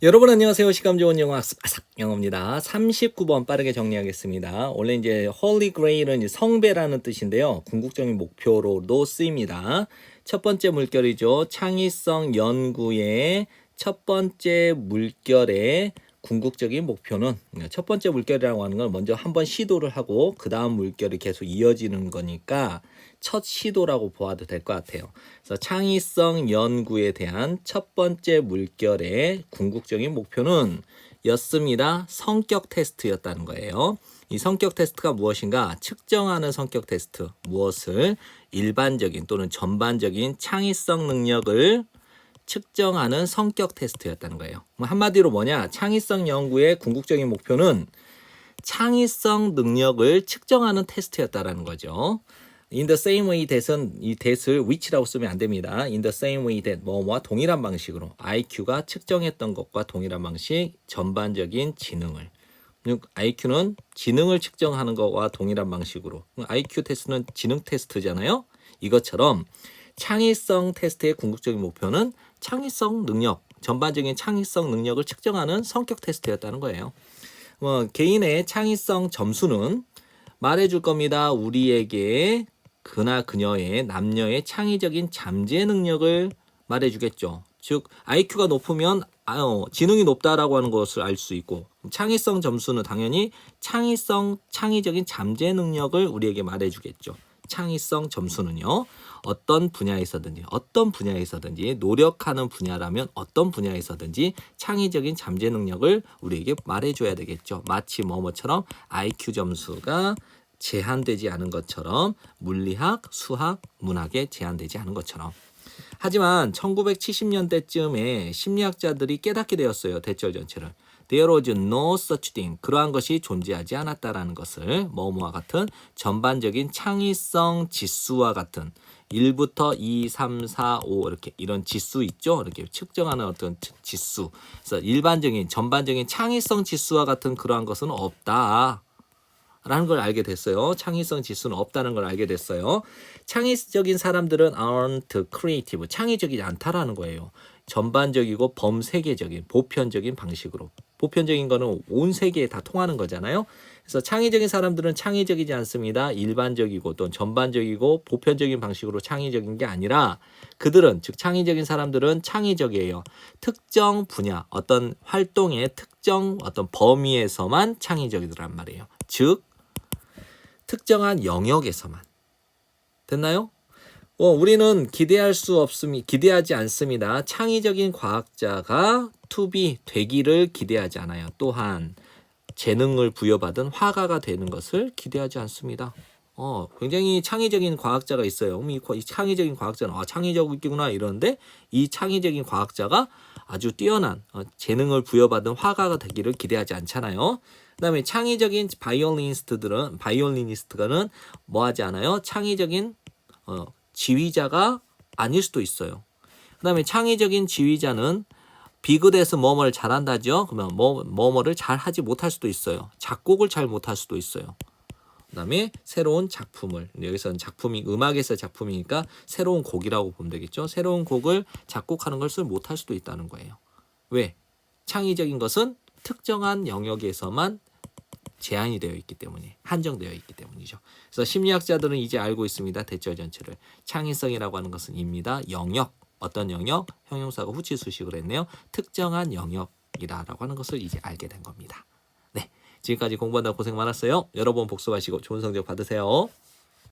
여러분 안녕하세요. 시감 좋은 영어 학습 아삭 영어입니다. 39번 빠르게 정리하겠습니다. 원래 이제 Holy Grail은 이제 성배라는 뜻인데요. 궁극적인 목표로도 쓰입니다. 첫 번째 물결이죠. 창의성 연구의 첫 번째 물결의 궁극적인 목표는 그러니까 첫 번째 물결이라고 하는 건 먼저 한번 시도를 하고 그 다음 물결이 계속 이어지는 거니까 첫 시도라고 보아도 될 것 같아요. 그래서 창의성 연구에 대한 첫 번째 물결의 궁극적인 목표는 였습니다. 성격 테스트였다는 거예요. 이 성격 테스트가 무엇인가? 측정하는 성격 테스트. 무엇을 일반적인 또는 전반적인 창의성 능력을 측정하는 성격 테스트였다는 거예요. 뭐 한마디로 뭐냐? 창의성 연구의 궁극적인 목표는 창의성 능력을 측정하는 테스트였다라는 거죠. In the same way that은 이 that을 which라고 쓰면 안 됩니다. In the same way that 뭐뭐와 동일한 방식으로 IQ가 측정했던 것과 동일한 방식 전반적인 지능을 즉 IQ는 지능을 측정하는 것과 동일한 방식으로 IQ 테스트는 지능 테스트잖아요. 이것처럼 창의성 테스트의 궁극적인 목표는 창의성 능력, 전반적인 창의성 능력을 측정하는 성격 테스트였다는 거예요. 뭐 개인의 창의성 점수는 말해줄 겁니다. 우리에게 그나 그녀의 남녀의 창의적인 잠재 능력을 말해주겠죠. 즉 IQ가 높으면 아, 어, 지능이 높다라고 하는 것을 알 수 있고 창의성 점수는 당연히 창의성 창의적인 잠재 능력을 우리에게 말해주겠죠. 창의성 점수는요. 어떤 분야에서든지 어떤 분야에서든지 노력하는 분야라면 어떤 분야에서든지 창의적인 잠재 능력을 우리에게 말해줘야 되겠죠. 마치 뭐뭐처럼 IQ 점수가 제한되지 않은 것처럼 물리학, 수학, 문학에 제한되지 않은 것처럼. 하지만 1970년대쯤에 심리학자들이 깨닫게 되었어요. 대절 전체를. There was no such thing. 그러한 것이 존재하지 않았다라는 것을 뭐뭐와 같은 전반적인 창의성 지수와 같은 1부터 2, 3, 4, 5 이렇게 이런 지수 있죠. 이렇게 측정하는 어떤 지수. 그래서 일반적인 전반적인 창의성 지수와 같은 그러한 것은 없다. 라는 걸 알게 됐어요. 창의성 지수는 없다는 걸 알게 됐어요. 창의적인 사람들은 aren't creative. 창의적이지 않다라는 거예요. 전반적이고 범세계적인 보편적인 방식으로. 보편적인 거는 온 세계에 다 통하는 거잖아요. 그래서 창의적인 사람들은 창의적이지 않습니다. 일반적이고 또 전반적이고 보편적인 방식으로 창의적인 게 아니라 그들은 즉 창의적인 사람들은 창의적이에요. 특정 분야 어떤 활동의 특정 어떤 범위에서만 창의적이더란 말이에요. 즉 특정한 영역에서만 됐나요? 어, 우리는 기대할 수 없습니다. 기대하지 않습니다. 창의적인 과학자가 투비 되기를 기대하지 않아요. 또한 재능을 부여받은 화가가 되는 것을 기대하지 않습니다. 어, 굉장히 창의적인 과학자가 있어요. 이, 이 창의적인 과학자는 아, 창의적이구나 이러는데 이 창의적인 과학자가 아주 뛰어난 어, 재능을 부여받은 화가가 되기를 기대하지 않잖아요. 그다음에 창의적인 바이올리니스트들은 바이올리니스트가는 뭐 하지 않아요? 창의적인 어, 지휘자가 아닐 수도 있어요. 그다음에 창의적인 지휘자는 비그대에서 뭐뭐를 잘한다죠. 그러면 뭐 뭐뭐를 잘 하지 못할 수도 있어요. 작곡을 잘 못할 수도 있어요. 그다음에 새로운 작품을 여기서는 작품이 음악에서 작품이니까 새로운 곡이라고 보면 되겠죠. 새로운 곡을 작곡하는 것을 못할 수도 있다는 거예요. 왜? 창의적인 것은 특정한 영역에서만 제한이 되어 있기 때문에 한정되어 있기 때문이죠. 그래서 심리학자들은 이제 알고 있습니다. 대절 전체를 창의성이라고 하는 것은 입니다. 영역 어떤 영역 형용사가 후치 수식을 했네요. 특정한 영역이라고 하는 것을 이제 알게 된 겁니다. 네, 지금까지 공부한다 고생 많았어요. 여러 번 복습하시고 좋은 성적 받으세요.